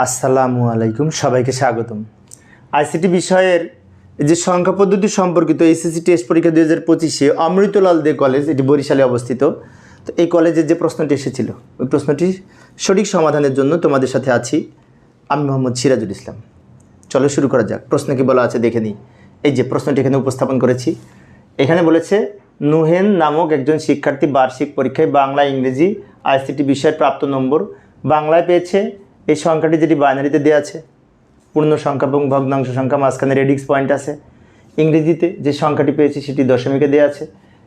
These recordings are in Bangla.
আসসালামু আলাইকুম, সবাইকে স্বাগতম। আইসিটি বিষয়ের যে সংখ্যা পদ্ধতি সম্পর্কিত এসএসসি টেস্ট পরীক্ষা দুই হাজার পঁচিশে অমৃতলাল দে কলেজ, এটি বরিশালে অবস্থিত। তো এই কলেজের যে প্রশ্নটি এসেছিল, ওই প্রশ্নটি সঠিক সমাধানের জন্য তোমাদের সাথে আছি আমি মোহাম্মদ সিরাজুল ইসলাম। চলো শুরু করা যাক। প্রশ্ন কি বলা আছে, দেখে নিই। এই যে প্রশ্নটি এখানে উপস্থাপন করেছি। এখানে বলেছে, নুহেন নামক একজন শিক্ষার্থী বার্ষিক পরীক্ষায় বাংলা ইংরেজি আইসিটি বিষয়ের প্রাপ্ত নম্বর বাংলায় পেয়েছে। এই সংখ্যাটি যেটি বাইনারিতে দেওয়া আছে, পূর্ণ সংখ্যা এবং ভগ্নাংশ সংখ্যা, মাঝখানে রেডিক্স পয়েন্ট আছে। ইংরেজিতে যে সংখ্যাটি পেয়েছি সেটি দশমিকে দেওয়া আছে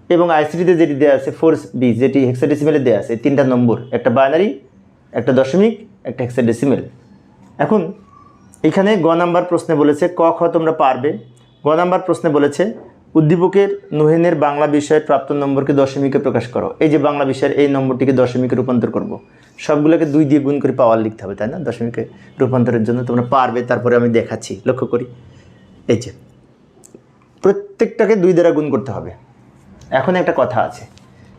এবং আইসিটিতে যেটি দেওয়া আছে ফোর বি যেটি হেক্সাডেসিমেলে দেওয়া আছে। তিনটা নম্বর, একটা বাইনারি, একটা দশমিক, একটা হেক্সাডেসিমেল এখন এখানে গ নাম্বার প্রশ্নে বলেছে ক খ তোমরা পারবে। গ নাম্বার প্রশ্নে বলেছে উদ্দীপকের নুহেনের বাংলা বিষয়ের প্রাপ্ত নম্বরকে দশমিকে প্রকাশ করো। এই যে বাংলা বিষয়ের এই নম্বরটিকে দশমিকে রূপান্তর করব। সবগুলোকে দুই দিয়ে গুণ করে পাওয়ার লিখতে হবে, তাই না? দশমিকে রূপান্তরের জন্য তোমরা পারবে, তারপরে আমি দেখাচ্ছি, লক্ষ্য করি। এই যে, প্রত্যেকটাকে দুই দ্বারা গুণ করতে হবে। এখন একটা কথা আছে।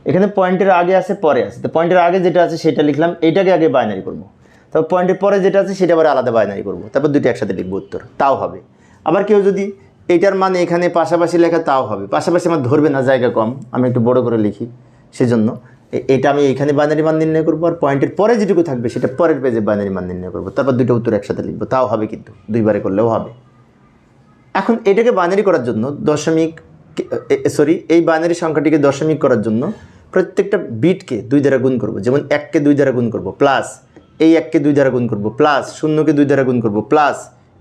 এখানে পয়েন্টের আগে আছে, পরে আছে। তো পয়েন্টের আগে যেটা আছে, সেটা লিখলাম, এটাকে আগে বাইনারি করব। তারপর পয়েন্টের পরে যেটা আছে, সেটা আবার আলাদা বাইনারি করব। তারপর দুটো একসাথে লিখব উত্তর। তাও হবে। আবার কেউ যদি এইটার মানে এখানে পাশাপাশি লেখা তাও হবে। পাশাপাশি আমার ধরবে না জায়গা কম, আমি একটু বড় করে লিখি সেজন্য। এটা আমি এখানে বাইনারি মান নির্ণয় করব আর পয়েন্টের পরে যেটুকু থাকবে সেটা পরের পেজে বাইনারি মান নির্ণয় করব। তারপর দুটো উত্তর একসাথে লিখব। তাও হবে কিন্তু, দুইবারে করলেও হবে। এখন এটাকে বাইনারি করার জন্য দশমিক সরি এই বাইনারি সংখ্যাটিকে দশমিক করার জন্য প্রত্যেকটা বিটকে দুই দ্বারা গুণ করব। যেমন এককে দুই দ্বারা গুণ করব প্লাস এই এককে দুই দ্বারা গুণ করব প্লাস শূন্যকে দুই দ্বারা গুণ করব প্লাস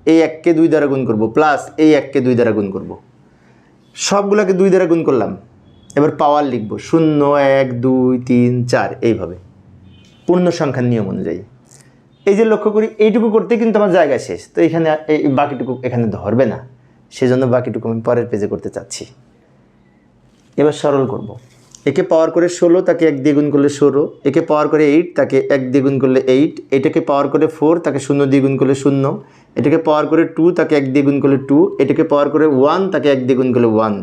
এই এককে দুই দ্বারা গুণ করব প্লাস এই এককে দুই দ্বারা গুণ করব। সবগুলোকে দুই দ্বারা গুণ করলাম। এবার পাওয়ার লিখব, শূন্য, এক, দুই, তিন, চার, এইভাবে। পূর্ণ সংখ্যার নিয়ম অনুযায়ী। এই যে লক্ষ্য করি, এইটুকু করতে কিন্তু আমার জায়গা শেষ। তো এখানে এই বাকিটুকু এখানে ধরবে না। সেজন্য বাকিটুকু আমি পরের পেজে করতে চাচ্ছি। এবার সরল করব। একে পাওয়ার করে ষোলো, তাকে এক দিয়ে গুণ করলে ষোলো। একে পাওয়ার করে এইট তাকে এক দিয়ে গুণ করলে এইট এটাকে পাওয়ার করে ফোর তাকে শূন্য দিয়ে গুণ করলে শূন্য। এটাকে পাওয়ার করে টু তাকে এক দিয়ে গুণ করলে টু এটাকে পাওয়ার করে ওয়ান তাকে এক দিয়ে গুণ করলে ওয়ান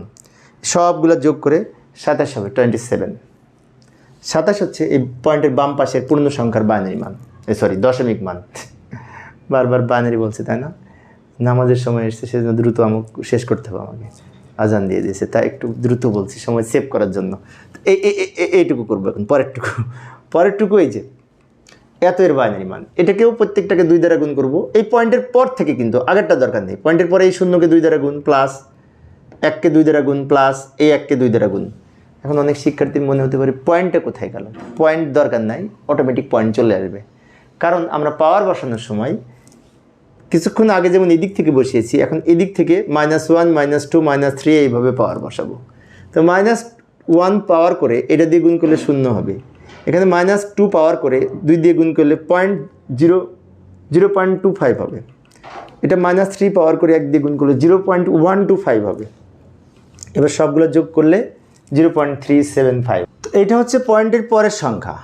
সবগুলো যোগ করে সাতাশ হবে টোয়েন্টি সেভেন সাতাশ হচ্ছে এই পয়েন্টের বাম পাশের পূর্ণ সংখ্যার বাইনারি মান। সরি দশমিক মান। বারবার বাইনারি বলছে, তাই না? নামাজের সময় এসছে, সেজন্য দ্রুত আমাকে শেষ করতে হবে আমাকে। আজান দিয়ে দিয়েছে তাই একটু দ্রুত বলছি, সময় সেভ করার জন্য। তো এই- এইটুকু করব এখন, পরেরটুকু। পরেরটুকু এই যে, এত এর বাইনারি মান, এটাকেও প্রত্যেকটাকে দুই দ্বারা গুণ করব। এই পয়েন্টের পর থেকে কিন্তু আগেরটা দরকার নেই, পয়েন্টের পরে এই শূন্যকে দুই দ্বারা গুণ প্লাস এককে দুই দ্বারা গুণ প্লাস এই এককে দুই দ্বারা গুণ। এখন অনেক শিক্ষার্থীর মনে হতে পারে, পয়েন্টটা কোথায় গেল? পয়েন্ট দরকার নাই অটোমেটিক পয়েন্ট চলে আসবে। কারণ আমরা পাওয়ার বসানোর সময় কিছুক্ষণ আগে যেমন এদিক থেকে বসিয়েছি, এখন এদিক থেকে minus one minus two minus three এইভাবে পাওয়ার বসাবো। তো মাইনাস ওয়ান পাওয়ার করে এটা দিয়ে গুণ করলে শূন্য হবে। এখানে মাইনাস টু পাওয়ার করে দুই দিয়ে গুণ করলে point zero zero point two five হবে। এটা মাইনাস থ্রি পাওয়ার করে এক দিয়ে গুণ করলে zero point one two five হবে। এবার সবগুলো যোগ করলে zero point three seven five তো এইটা হচ্ছে পয়েন্টের পরের সংখ্যা।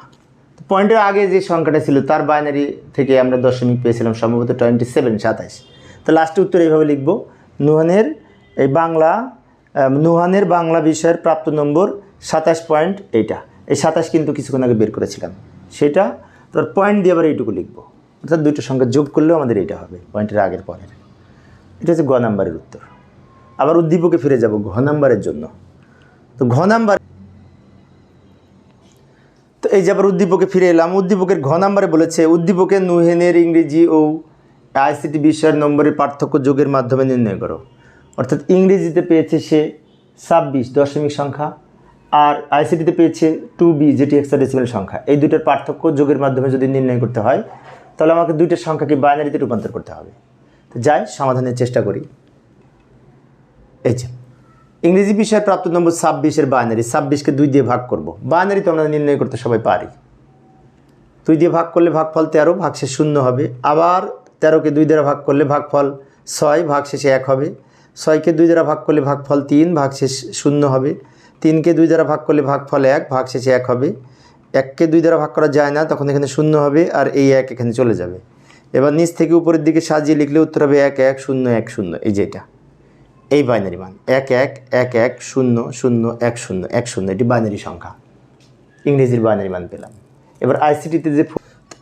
পয়েন্টের আগে যে সংখ্যাটা ছিল, তার বাইনারি থেকে আমরা দশমিক পেয়েছিলাম সম্ভবত টোয়েন্টি সেভেন সাতাশ তো লাস্টে উত্তর এইভাবে লিখব। নুহানের এই বাংলা নুহানের বাংলা বিষয়ের প্রাপ্ত নম্বর সাতাশ পয়েন্ট এইটা। এই সাতাশ কিন্তু কিছুক্ষণ আগে বের করেছিলাম। সেটা তার পয়েন্ট দিয়ে আবার এইটুকু লিখব। অর্থাৎ দুটো সংখ্যা যোগ করলেও আমাদের এইটা হবে, পয়েন্টের আগের পরের। এটা হচ্ছে গ নাম্বারের উত্তর। আবার উদ্দীপকে ফিরে যাব ঘ নাম্বারের জন্য। তো ঘ নাম্বার এই যে আবার উদ্দীপকে ফিরে এলাম, উদ্দীপকের ঘ নাম্বারে বলেছে, উদ্দীপকে নুহেনের ইংরেজি ও আইসিটি বিষয়ের নম্বরের পার্থক্য যোগের মাধ্যমে নির্ণয় করো। অর্থাৎ ইংরেজিতে পেয়েছে সে ছাব্বিশ দশমিক সংখ্যা আর আইসিটিতে পেয়েছে টু বি, যেটি হেক্সাডেসিমেল সংখ্যা। এই দুটোর পার্থক্য যোগের মাধ্যমে যদি নির্ণয় করতে হয়, তাহলে আমাকে দুইটার সংখ্যাকে বাইনারিতে রূপান্তর করতে হবে। তো যাই, সমাধানের চেষ্টা করি। এই যে ইংরেজি বিষয়ের প্রাপ্ত নম্বর ছাব্বিশের বাইনারি ছাব্বিশকে দুই দিয়ে ভাগ করব। বাইনারি তো আমরা নির্ণয় করতে সবাই পারি। দুই দিয়ে ভাগ করলে ভাগফল তেরো, ভাগশেষ শূন্য হবে। আবার তেরোকে দুই দ্বারা ভাগ করলে ভাগফল ছয়, ভাগশেষে এক হবে। ছয়কে দুই দ্বারা ভাগ করলে ভাগফল তিন, ভাগশেষ শূন্য হবে। তিনকে দুই দ্বারা ভাগ করলে ভাগফল এক, ভাগশেষে এক হবে। এককে দুই দ্বারা ভাগ করা যায় না, তখন এখানে শূন্য হবে আর এই এক এখানে চলে যাবে। এবার নিচ থেকে উপরের দিকে সাজিয়ে লিখলে উত্তর হবে এক এক, শূন্য এক, শূন্য, এই যে এটা। এই বাইনারি মান, এক এক এক এক, শূন্য শূন্য, এক শূন্য এক শূন্য, এটি বাইনারি সংখ্যা। ইংরেজির বাইনারি মান পেলাম। এবার আইসিটিতে যে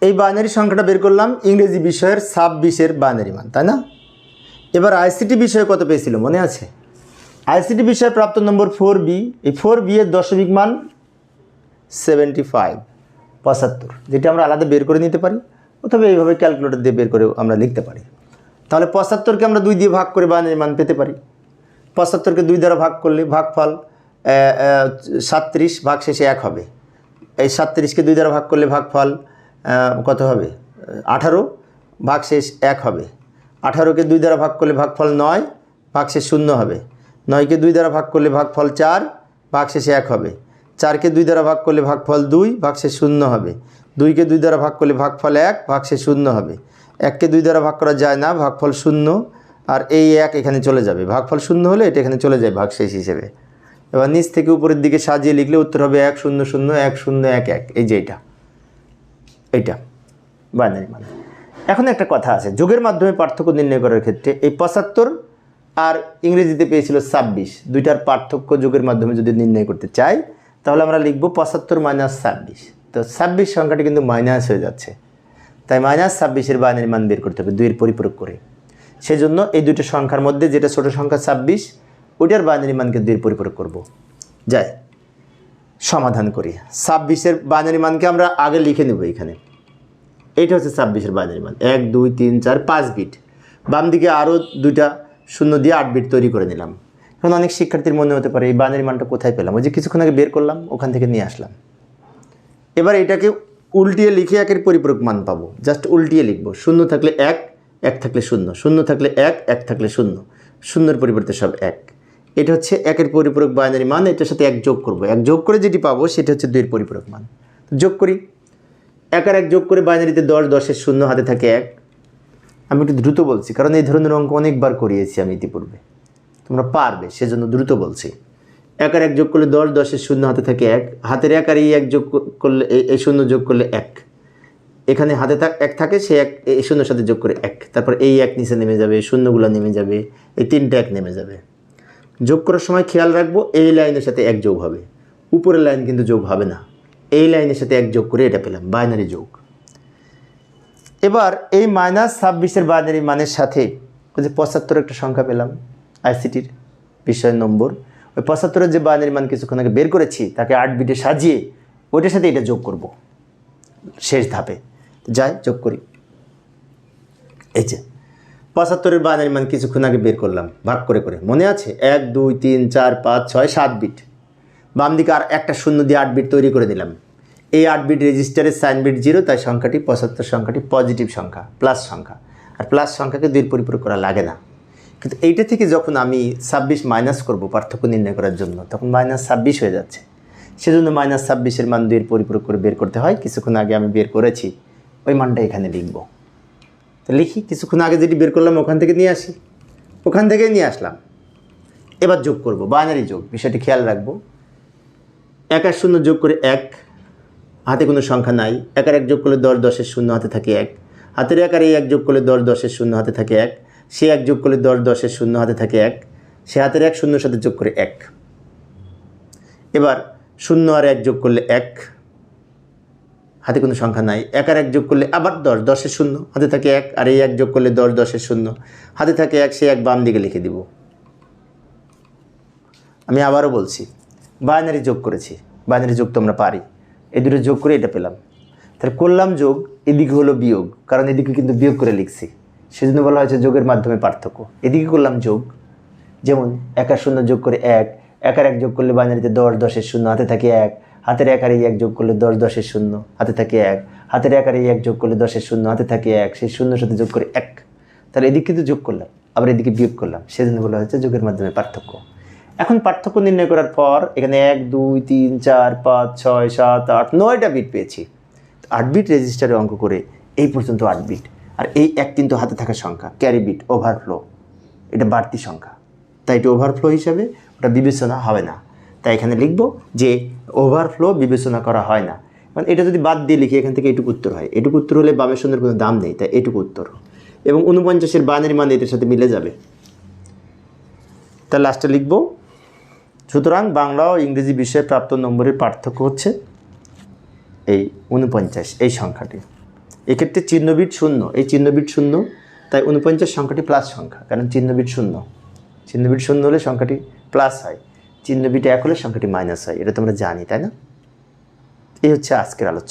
এই বাইনারি সংখ্যাটা বের করলাম, ইংরেজি বিষয়ের ছাব্বিশের বাইনারি মান, তাই না? এবার আইসিটি বিষয়ে কত পেয়েছিল, মনে আছে? আইসিটি বিষয়ে প্রাপ্ত নম্বর ফোর বি এই ফোর বি এর দশমিক মান সেভেন্টি ফাইভ পঁচাত্তর, যেটা আমরা আলাদা বের করে নিতে পারি, অথবা এইভাবে ক্যালকুলেটর দিয়ে বের করে আমরা লিখতে পারি। তাহলে পঁচাত্তরকে আমরা দুই দিয়ে ভাগ করে বাইনারি মান পেতে পারি। পঁচাত্তরকে দুই দ্বারা ভাগ করলে ভাগফল সাতত্রিশ ভাগ শেষে এক হবে। এই সাতত্রিশকে দুই দ্বারা ভাগ করলে ভাগফল কত হবে? আঠারো ভাগ শেষ এক হবে। আঠারোকে দুই দ্বারা ভাগ করলে ভাগফল নয় ভাগ শেষ শূন্য হবে। নয়কে দুই দ্বারা ভাগ করলে ভাগফল চার ভাগ শেষে এক হবে। চারকে দুই দ্বারা ভাগ করলে ভাগফল দুই ভাগ শেষ শূন্য হবে। দুইকে দুই দ্বারা ভাগ করলে ভাগফল এক ভাগ শেষ শূন্য হবে। এককে দুই দ্বারা ভাগ করা যায় না, ভাগফল শূন্য। আর এই এক এখানে চলে যাবে। ভাগফল শূন্য হলে এটা এখানে চলে যায় ভাগশেষ হিসেবে। এবার নিচ থেকে উপরের দিকে সাজিয়ে লিখলে উত্তর হবে এক শূন্য শূন্য, এক শূন্য এক এক। এই যে এটা। এইটা। বাইনারি মানে। এখন একটা কথা আছে। যোগের মাধ্যমে পার্থক্য নির্ণয় করার ক্ষেত্রে এই পঁচাত্তর আর ইংরেজিতে পেয়েছিল ছাব্বিশ। দুইটার পার্থক্য যোগের মাধ্যমে যদি নির্ণয় করতে চাই, তাহলে আমরা লিখব পঁচাত্তর মাইনাস ছাব্বিশ। তো ছাব্বিশ সংখ্যাটি কিন্তু মাইনাস হয়ে যাচ্ছে। তাই মাইনাস ছাব্বিশের বাইনারি মান বের করতে হবে, দুইয়ের পরিপূরক করে। সেজন্য এই দুটো সংখ্যার মধ্যে যেটা ছোট সংখ্যা ছাব্বিশ, ওইটার বাইনারি মানকে দুই পরিপূরক করব। যাই, সমাধান করি। ছাব্বিশের বাইনারি মানকে আমরা আগে লিখে নেব এখানে। এটা হচ্ছে ছাব্বিশের বাইনারি মান। এক, দুই, তিন, চার, পাঁচ বিট বাম দিকে আরও দুইটা শূন্য দিয়ে আট বিট তৈরি করে নিলাম। এখন অনেক শিক্ষার্থীর মনে হতে পারে, এই বাইনারি মানটা কোথায় পেলাম? ওই যে কিছুক্ষণ আগে বের করলাম, ওখান থেকে নিয়ে আসলাম। এবার এটাকে উল্টিয়ে লিখে একের পরিপূরক মান পাবো। জাস্ট উল্টিয়ে লিখব। শূন্য থাকলে এক এক থাকলে শূন্য শূন্য থাকলে এক এক থাকলে শূন্য। শূন্যের পরিবর্তে সব এক। এটা হচ্ছে একের পরিপূরক বাইনারি মান, এটার সাথে এক যোগ করব। এক যোগ করে যেটি পাবো, সেটা হচ্ছে দুইয়ের পরিপূরক মান। যোগ করি। এক আর এক যোগ করে বাইনারিতে দশ, দশের শূন্য, হাতে থাকে এক। আমি একটু দ্রুত বলছি, কারণ এই ধরনের অঙ্ক অনেকবার করিয়েছি আমি ইতিপূর্বে। তোমরা পারবে, সেজন্য দ্রুত বলছি। এক আর এক যোগ করলে দশ, দশের শূন্য, হাতে থাকে এক। হাতের এক আর এই এক যোগ করলে, এই- এই শূন্য যোগ করলে এক। এখানে হাতে থাক, এক থাকে, সে এক, এই শূন্যর সাথে যোগ করে এক। তারপর এই এক নিচে নেমে যাবে, শূন্যগুলো নেমে যাবে, এই তিনটা এক নেমে যাবে। যোগ করার সময় খেয়াল রাখব, এই লাইনের সাথে এক যোগ হবে। উপরের লাইন কিন্তু যোগ হবে না। এই লাইনের সাথে এক যোগ করে এটা পেলাম, বাইনারি যোগ। এবার এই মাইনাস ছাব্বিশের বাইনারি মানের সাথে ওই যে পঁচাত্তর একটা সংখ্যা পেলাম, আইসিটির বিষয় নম্বর। ওই পঁচাত্তরের যে বাইনারি মান কিছুক্ষণ আগে বের করেছি, তাকে আট বিটে সাজিয়ে ওইটার সাথে এটা যোগ করব, শেষ ধাপে। যাই, যোগ করি। এই যে, পঁচাত্তরের বাইনারি মান কিছুক্ষণ আগে বের করলাম, ভাগ করে করে। মনে আছে? এক, দুই, তিন, চার, পাঁচ, ছয়, সাত বিট বাম দিকে আর একটা শূন্য দিয়ে আট বিট তৈরি করে দিলাম। এই আট বিট রেজিস্টারের সাইন বিট জিরো তাই সংখ্যাটি পঁচাত্তর সংখ্যাটি পজিটিভ সংখ্যা প্লাস সংখ্যা। আর প্লাস সংখ্যাকে দুই পরিপূরক করা লাগে না। কিন্তু এইটা থেকে যখন আমি ছাব্বিশ মাইনাস করব, পার্থক্য নির্ণয় করার জন্য, তখন মাইনাস ছাব্বিশ হয়ে যাচ্ছে। সেজন্য মাইনাস ছাব্বিশের মান দুইয়ের পরিপূরক করে বের করতে হয়। কিছুক্ষণ আগে আমি বের করেছি। ওই মানটা এখানে লিখব। তো লিখি, কিছুক্ষণ আগে যেটি বের করলাম ওখান থেকে নিয়ে আসি। ওখান থেকে নিয়ে আসলাম। এবার যোগ করব, বাইনারি যোগ, বিষয়টি খেয়াল রাখব। এক আর শূন্য যোগ করে এক, হাতে কোনো সংখ্যা নাই। এক আর এক যোগ করলে দশ, দশের শূন্য হাতে থাকে এক। হাতের এক আর এই এক যোগ করলে দশ, দশের শূন্য হাতে থাকে এক। সে এক যোগ করলে দশ, দশের শূন্য হাতে থাকে এক। সে হাতের এক শূন্যর সাথে যোগ করে এক। এবার শূন্য আর এক যোগ করলে এক। হাতে কোনো সংখ্যা নাই। এক আর এক যোগ করলে আবার দশ, দশের শূন্য। হাতে থাকে এক, আর এই এক যোগ করলে দশ, দশের শূন্য। হাতে থাকে এক সে এক বাম দিকে লিখে দিব। আমি আবারও বলছি, বাইনারি যোগ করেছি, বাইনারি যোগ তো আমরা পারি। এই দুটো যোগ করে এটা পেলাম। তাহলে করলাম যোগ, এদিকে হলো বিয়োগ, কারণ এদিকে কিন্তু বিয়োগ করে লিখছি। সেজন্য বলা হয়েছে যোগের মাধ্যমে পার্থক্য। এদিকে করলাম যোগ, যেমন এক আর শূন্য যোগ করে এক এক আর এক যোগ করলে বাইনারিতে দশ, দশের শূন্য, হাতে থাকে এক হাতের এক এক যোগ করলে দশ দশের শূন্য, হাতে থাকে এক। হাতের এক আর এক যোগ করলে দশের শূন্য, হাতে থাকে এক, সেই শূন্যর সাথে যোগ করে এক। তাহলে এদিকে কিন্তু যোগ করলাম, আবার এদিকে বিয়োগ করলাম সেজন্য বলা হয়েছে যোগের মাধ্যমে পার্থক্য। এখন পার্থক্য নির্ণয় করার পর এখানে এক, দুই, তিন, চার, পাঁচ, ছয়, সাত, আট, নয়টা বিট পেয়েছি। আট বিট রেজিস্টারে অঙ্ক করে এই পর্যন্ত আট বিট। আর এই এক কিন্তু হাতে থাকা সংখ্যা, ক্যারি বিট, ওভারফ্লো। এটা বাড়তি সংখ্যা। তাই এটা ওভারফ্লো হিসাবে ওটা বিবেচনা হবে না। তাই এখানে লিখব যে ওভারফ্লো বিবেচনা করা হয় না। মানে এটা যদি বাদ দিয়ে লিখি, এখান থেকে এটুকু উত্তর হয়। এটুকু উত্তর হলে বামের সন্ধ্যের কোনো দাম নেই, তাই এটুকু উত্তর। এবং উনপঞ্চাশের বানের মান এটার সাথে মিলে যাবে। তার লাস্টে লিখব, সুতরাং বাংলা ও ইংরেজি বিষয়ে প্রাপ্ত নম্বরের পার্থক্য হচ্ছে এই উনপঞ্চাশ এই সংখ্যাটি। এক্ষেত্রে চিহ্নবিট শূন্য, এই চিহ্নবিট শূন্য, তাই উনপঞ্চাশ সংখ্যাটি প্লাস সংখ্যা, কারণ চিহ্নবিট শূন্য। চিহ্নবিট শূন্য হলে সংখ্যাটি প্লাস হয়। চিহ্নবিট এক হলে সংখ্যাটি মাইনাস হয়, এটা তোমরা জানি, তাই না? এই হচ্ছে আজকের আলোচনা।